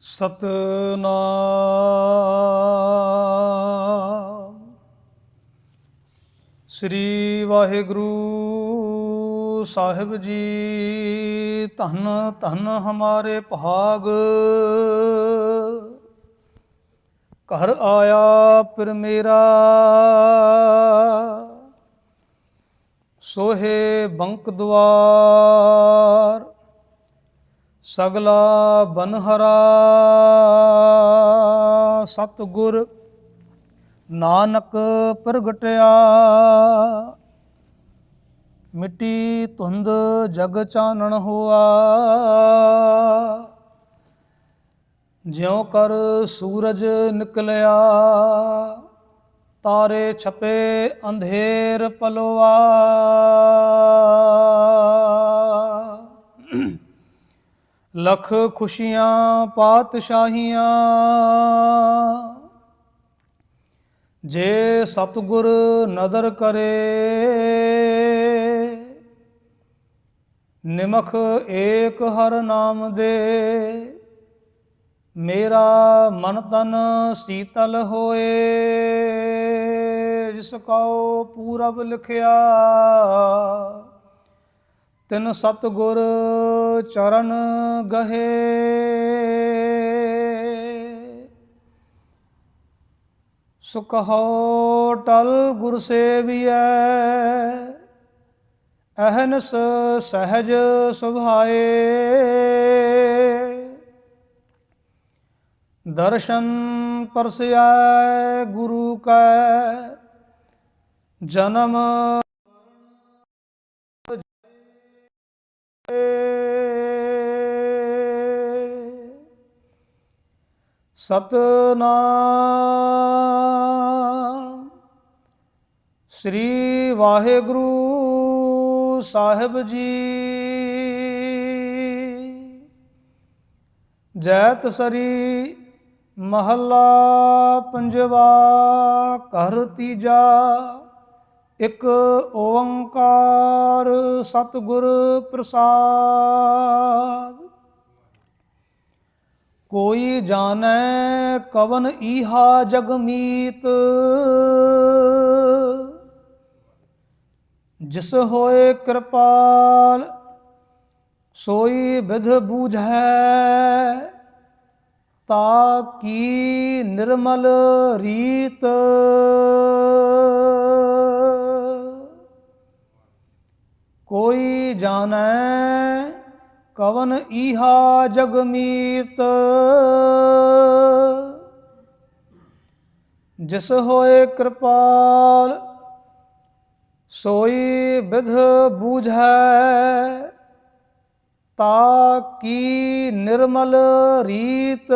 ਸਤਨਾਮ। ਸ੍ਰੀ ਵਾਹਿਗੁਰੂ ਸਾਹਿਬ ਜੀ, ਧੰਨ ਧੰਨ ਹਮਾਰੇ ਭਾਗ। ਘਰ ਆਇਆ ਪਰ ਮੇਰਾ। ਸੋਹੇ ਬੰਕ ਦੁਆਰ। ਸਗਲਾ ਬਨਹਰਾ। ਸਤਗੁਰ ਨਾਨਕ ਪ੍ਰਗਟਿਆ। ਮਿੱਟੀ ਧੁੰਦ ਜਗ ਚਾਨਣ ਹੋਆ। ਜਿਉ ਕਰ ਸੂਰਜ ਨਿਕਲਿਆ, ਤਾਰੇ ਛਪੇ ਅੰਧੇਰ ਪਲਵਾ ਲਖ ਖੁਸ਼ੀਆਂ ਪਾਤਸ਼ਾਹੀਆਂ। ਜੇ ਸਤਗੁਰ ਨਦਰ ਕਰੇ, ਨਿਮਖ ਏਕ ਹਰ ਨਾਮ ਦੇ। ਮੇਰਾ ਮਨ ਤਨ ਸੀਤਲ ਹੋਏ, ਜਿਸ ਕਉ ਪੂਰਬ ਲਿਖਿਆ। ਤਿਨ ਸਤਗੁਰ ਚਰਨ ਗਹੇ। ਸੁਖ ਹੋ ਟਲ ਗੁਰ ਸੇਵੀਐ, ਅਹਨਸ ਸਹਜ ਸੁਭਾਏ। ਦਰਸ਼ਨ ਪਰਸਿਆ ਗੁਰੂ ਕੈ, ਜਨਮ ਸਤਨਾਮ। ਸ੍ਰੀ ਵਾਹਿਗੁਰੂ ਸਾਹਿਬ ਜੀ। ਜੈਤ ਸਰੀ ਮਹੱਲਾ ਪੰਜਵਾ ਘਰ ਤੀਜਾ। ਇੱਕ ਓੰਕਾਰ ਸਤਿਗੁਰ ਪ੍ਰਸਾਦ। ਕੋਈ ਜਾਣੈ ਕਵਨ ਈਹਾ ਜਗਮੀਤ ਜਿਸ ਹੋਏ ਕਿਰਪਾਲ, ਸੋਈ ਵਿਧ ਬੂਝੈ। ਤਾ ਕੀ ਨਿਰਮਲ ਰੀਤ। ਕੋਈ ਜਾਣੈ ਕਵਨ ਈਹਾ ਜਗਮੀਤ ਜਿਸ ਹੋਏ ਕਿਰਪਾਲ, ਸੋਈ ਵਿਧ ਬੂਝੈ। ਤਾ ਕੀ ਨਿਰਮਲ ਰੀਤ।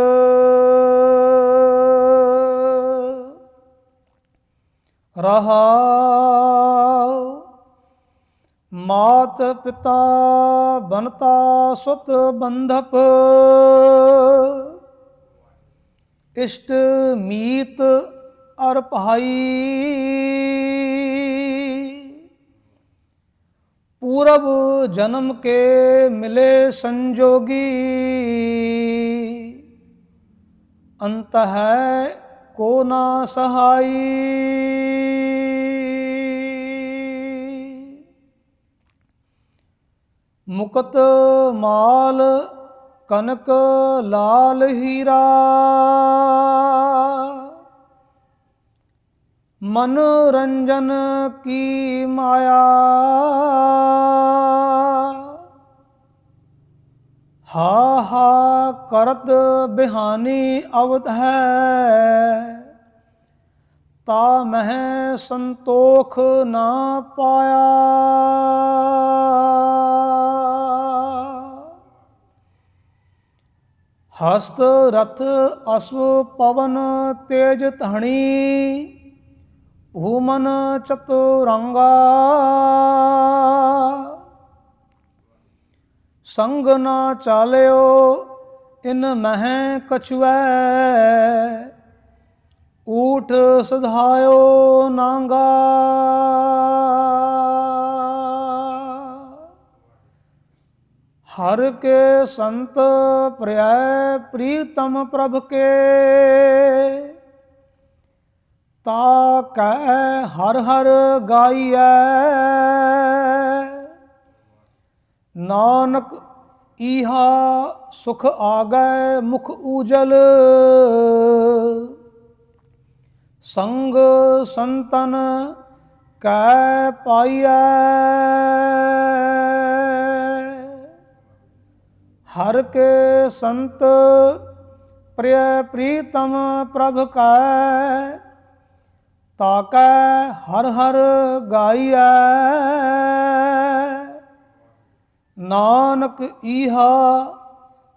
ਰਹਾ ਮਾਤ ਪਿਤਾ ਬਨਤਾ ਸੁਤ ਬੰਧਪ। ਇਸ਼ਟ ਮੀਤ ਅਰ ਭਾਈ ਪੂਰਬ ਜਨਮ ਕੇ ਮਿਲੇ ਸੰਜੋਗੀ। ਅੰਤ ਹੈ ਕੋ ਨਾ ਸਹਾਈ। ਮੁਕਤ ਮਾਲ ਕਨਕ ਲਾਲ ਹੀਰਾ। ਮਨੋਰੰਜਨ ਕੀ ਮਾਇਆ। ਹਾ ਹਾ ਕਰਤ ਬਿਹਾਨੀ ਅਵਤ ਹੈ। ਤਾ ਮਹਿ ਸੰਤੋਖ ਨਾ ਪਾਇਆ। ਹਸਤ ਰਥ ਅਸਵ ਪਵਨ ਤੇਜ ਧਣੀ ਭੂਮਨ ਚਤੁਰੰਗਾ। ਸੰਗ ਨਾ ਚਾਲਿਓ, ਇਨ ਮਹਿ ਕਛੁਐ। ਊਠ ਸੁਧਾਇਓ ਨਾਂਗਾ। ਹਰ ਕੇ ਸੰਤ ਪ੍ਰਿਆ ਪ੍ਰੀਤਮ ਪ੍ਰਭ ਕੇ। ਤਾ ਕੈ ਹਰ ਹਰ ਗਾਈਐ। ਨਾਨਕ ਈਹਾ ਸੁਖ ਆਗੈ ਮੁਖ ਊਜਲ। ਸੰਗ ਸੰਤਨ ਕੈ ਪਾਈਐ। ਹਰ ਕੇ ਸੰਤ ਪ੍ਰਿਯ ਪ੍ਰੀਤਮ ਪ੍ਰਭ ਕੈ ਤਾਕੈ ਹਰ ਹਰ ਗਾਈਐ। ਨਾਨਕ ਈਹਾ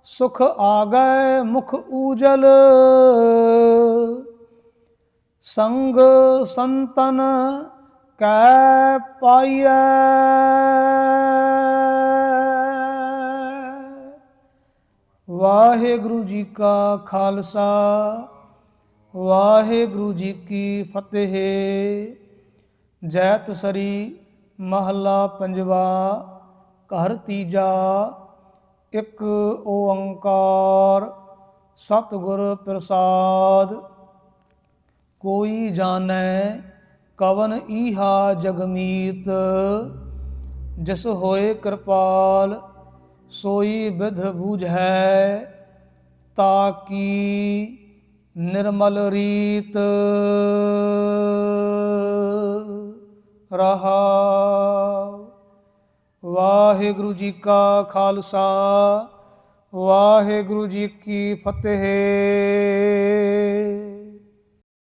ਸੁਖ ਆਗੈ ਮੁਖ ਊਜਲ, ਸੰਗ ਸੰਤਨ ਕੈ ਪਾਈਐ। ਵਾਹਿਗੁਰੂ ਜੀ ਕਾ ਖਾਲਸਾ, ਵਾਹਿਗੁਰੂ ਜੀ ਕੀ ਫਤਿਹ। ਜੈਤ ਸਰੀ ਮਹੱਲਾ ਪੰਜਵਾ, ਘਰ ਤੀਜਾ, ਇੱਕ ਓੰਕਾਰ, ਸਤਿਗੁਰ ਪ੍ਰਸਾਦ। ਕੋਈ ਜਾਣੈ ਕਵਨ ਈਹਾ ਜਗਮੀਤ, ਜਿਸ ਹੋਏ ਕਿਰਪਾਲ ਸੋਈ ਵਿਧ ਬੂਝੈ ਤਾਕੀ ਨਿਰਮਲ ਰੀਤ ਰਹਾ। ਵਾਹਿਗੁਰੂ ਜੀ ਕਾ ਖਾਲਸਾ, ਵਾਹਿਗੁਰੂ ਜੀ ਕੀ ਫਤਿਹ।